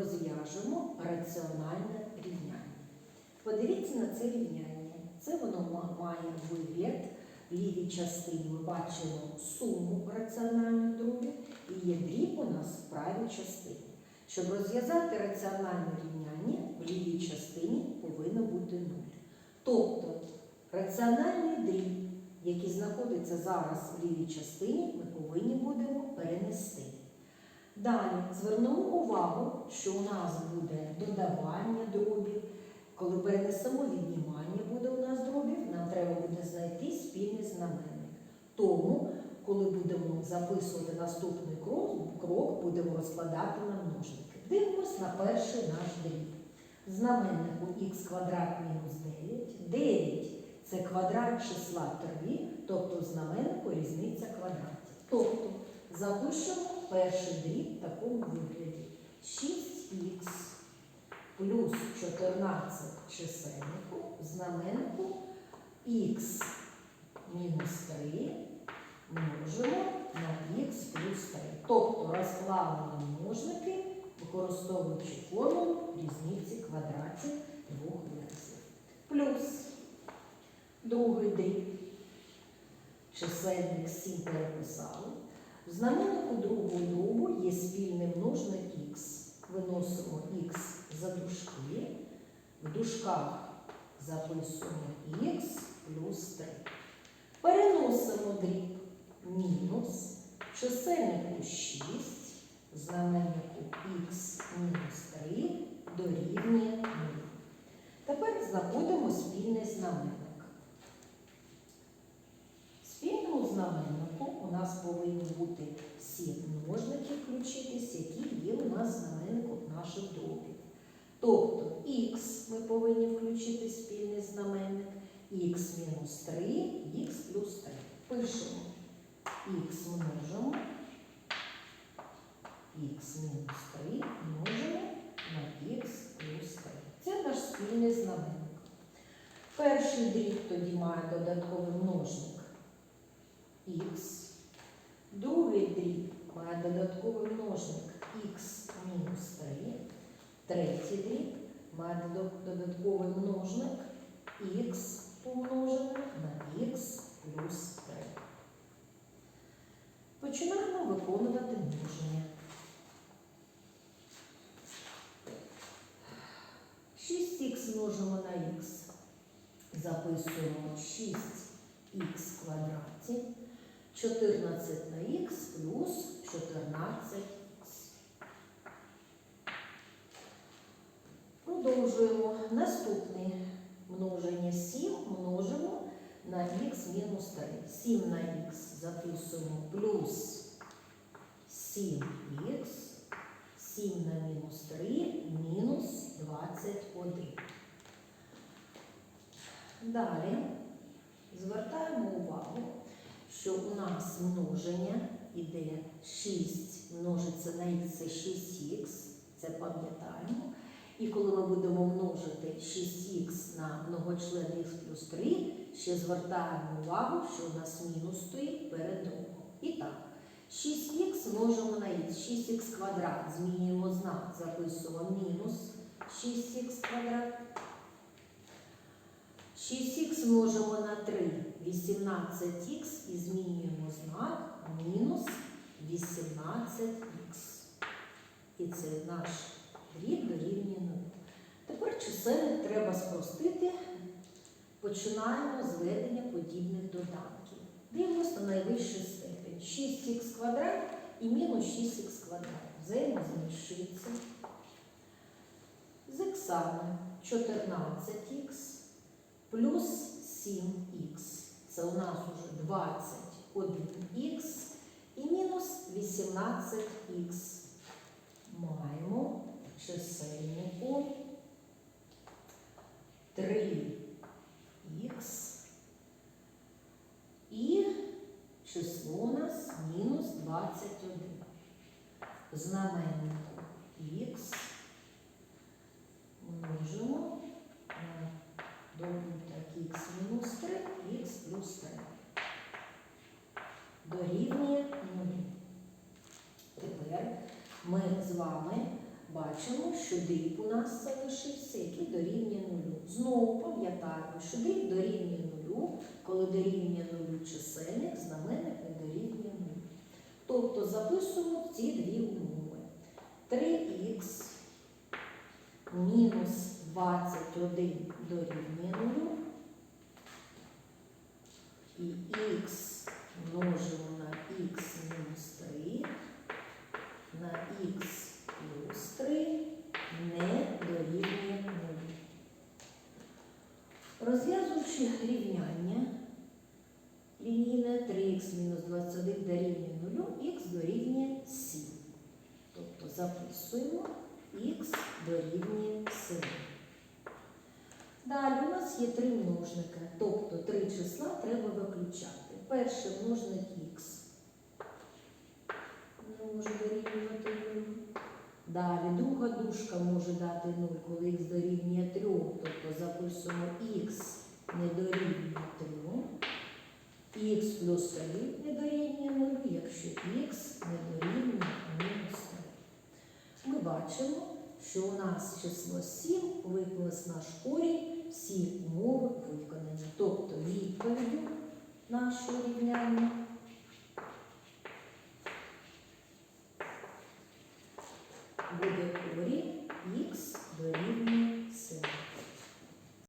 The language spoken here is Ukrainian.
розв'яжемо раціональне рівняння. Подивіться на це рівняння. Це воно має вигляд в лівій частині. Ми бачимо суму раціональних дробів і є дріб у нас в правій частині. Щоб розв'язати раціональне рівняння, в лівій частині повинно бути 0. Тобто раціональний дріб, який знаходиться зараз в лівій частині, ми повинні будемо перенести. Далі звернемо увагу, що у нас буде додавання дробів. Коли перенесемо віднімання буде у нас дробів, нам треба буде знайти спільний знаменник. Тому, коли будемо записувати наступний крок, крок будемо розкладати на множники. Дивимось на перший наш дріб. Знаменнику х квадрат мінус 9. 9 це квадрат числа 3, тобто в знаменнику різниця квадратів. Тобто запишемо перший дріб в такому вигляді. 6х плюс 14 чисельнику, знаменнику х мінус 3 множимо на х плюс 3. Тобто розклали множники, використовуючи формулу різниці квадратів двох виразів. Плюс другий дріб. Чисельник 7 переписали. В знаменнику другого дробу є спільний множник х. Виносимо х за дужки. В дужках записуємо х плюс 3. Переносимо дріб мінус. Чисельнику 6. В знаменнику х мінус 3 дорівнює 0. Тепер знаходимо спільний знаменник. Знаменнику у нас повинні бути всі множники включитись, які є у нас знаменнику наших дробів. Тобто х ми повинні включити спільний знаменник, х мінус 3, х плюс 3. Пишемо х множимо, х мінус 3 множимо на х плюс 3. Це наш спільний знаменник. Перший дріб тоді має додатковий множник х. Другий дріб має додатковий множник х мінус 3. Третій дріб має додатковий множник х помножене на х плюс 3. Починаємо виконувати множення. 6х множимо на х. Записуємо 6х квадраті. 14 на х плюс 14. Продовжуємо. Наступне множення 7 множимо на х мінус 3. 7 на х записуємо плюс 7х. 7 на мінус 3 мінус 21. Далі звертаємо увагу, що у нас множення іде 6 множиться на х це 6х, це пам'ятаємо. І коли ми будемо множити 6х на многочлен х плюс 3, ще звертаємо увагу, що у нас мінус стоїть перед другом. І так, 6х множимо на х, 6х квадрат, змінюємо знак, записуємо мінус 6х квадрат. 6х множимо на 3, 18х і змінюємо знак мінус 18х. І це наш дріб дорівнює 0. Тепер чисельник треба спростити. Починаємо з ведення подібних доданків. Дивимося на найвищий степень. 6х квадрат і мінус 6х квадрат. Взаємозамішуються. З іксами 14х плюс 7х. Це у нас уже 21х і мінус 18х. Маємо чисельнику 3х і число у нас мінус 21. Знаменнику х множимо мінус 3, х плюс 3. Дорівнює 0. Тепер ми з вами бачимо, що дріб у нас залишився, який дорівнює 0. Знову пам'ятаємо, що дріб дорівнює 0, коли дорівнює 0 чисельник, знаменник не дорівнює 0. Тобто записуємо ці дві умови. 3х мінус 21 дорівнює 0. Розв'язуючи рівняння, лінійне 3х мінус 21 дорівнює 0, х дорівнює 7. Тобто записуємо х дорівнює 7. Далі у нас є три множники, тобто три числа треба виключати. Перший множник х 0. Далі друга дужка може дати 0, коли х дорівнює 3, тобто записуємо х не дорівнює 3. Х плюс 3 не дорівнює 0, якщо х не дорівнює мінус 3. Ми бачимо, що у нас число 7 виклас наш корінь, всі умови виконані. Тобто відповіддю нашого рівняння